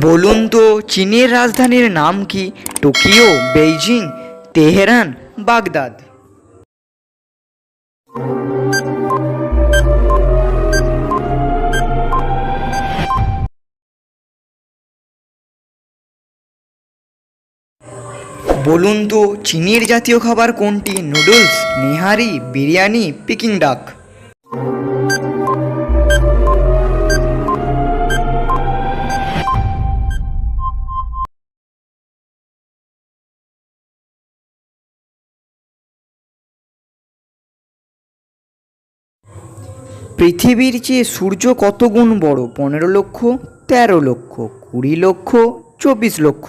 বলুন তো, চীনের রাজধানীর নাম কি? Tokyo, Beijing, Tehran, Baghdad? বলুন তো, চীনের জাতীয় খাবার কোনটি? নুডলস, নিহারি, বিরিয়ানি, পিকিং ডাক। পৃথিবীর চেয়ে সূর্য কত গুণ বড়? পনেরো লক্ষ, তেরো লক্ষ, কুড়ি লক্ষ, চব্বিশ লক্ষ।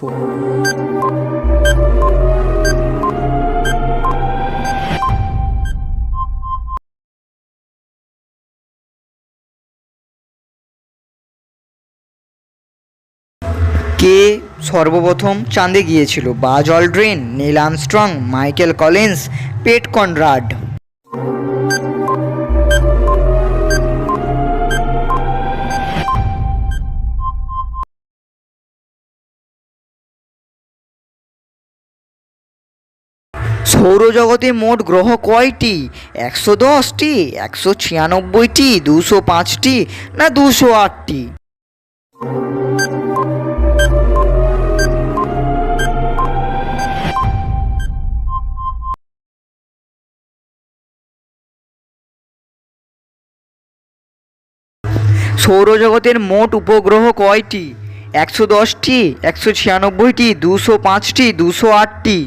কে সর্বপ্রথম চাঁদে গিয়েছিল? Buzz Aldrin Neil Armstrong, Michael Collins, Pete Conrad. সৌরজগতে মোট গ্রহ কয়টি? একশো দশটি, একশো ছিয়ানব্বইটি, দুশো পাঁচটি না দুশো আটটি? সৌরজগতের মোট উপগ্রহ কয়টি? একশো দশটি, একশো ছিয়ানব্বইটি, দুশো পাঁচটি, দুশো আটটি?